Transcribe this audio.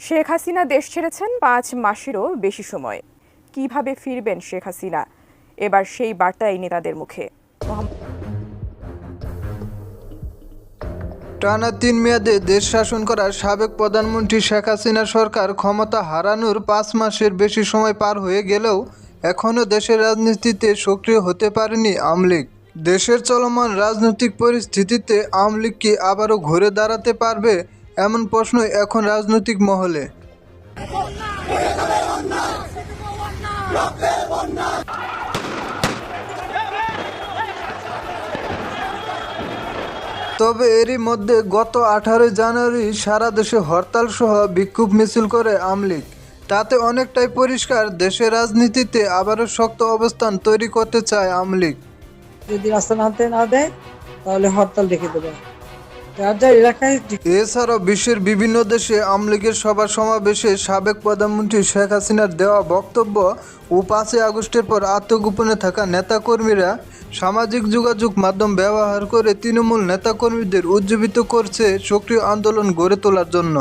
শেখ হাসিনা দেশ ছেড়েছেন পাঁচ মাসেরও বেশি সময়। কীভাবে ফিরবেন শেখ হাসিনা? এবার সেই বার্তাই নেতাদের মুখে। টানা তিন মেয়াদে দেশ শাসন করা সাবেক প্রধানমন্ত্রী শেখ হাসিনা সরকার ক্ষমতা হারানোর পাঁচ মাসের বেশি সময় পার হয়ে গেলেও এখনও দেশের রাজনীতিতে সক্রিয় হতে পারেনি আওয়ামী লীগ। দেশের চলমান রাজনৈতিক পরিস্থিতিতে আওয়ামী লীগ কি আবারও ঘুরে দাঁড়াতে পারবে? এমন প্রশ্ন এখন রাজনৈতিক মহলে। তবে এরই মধ্যে গত আঠারোই জানুয়ারি সারা দেশে হরতাল সহ বিক্ষোভ মিছিল করে আওয়ামী তাতে অনেকটাই পরিষ্কার দেশের রাজনীতিতে আবারও শক্ত অবস্থান তৈরি করতে চায় আওয়ামী লীগ। যদি রাস্তা নামতে না দেয়, তাহলে হরতাল রেখে দেবে। এছাড়াও বিশ্বের বিভিন্ন দেশে আওয়ামী লীগের সভা সমাবেশে সাবেক প্রধানমন্ত্রী শেখ হাসিনার দেওয়া বক্তব্য ও পাঁচই আগস্টের পর আত্মগোপনে থাকা নেতাকর্মীরা সামাজিক যোগাযোগ মাধ্যম ব্যবহার করে তৃণমূল নেতাকর্মীদের উজ্জীবিত করছে সক্রিয় আন্দোলন গড়ে তোলার জন্য।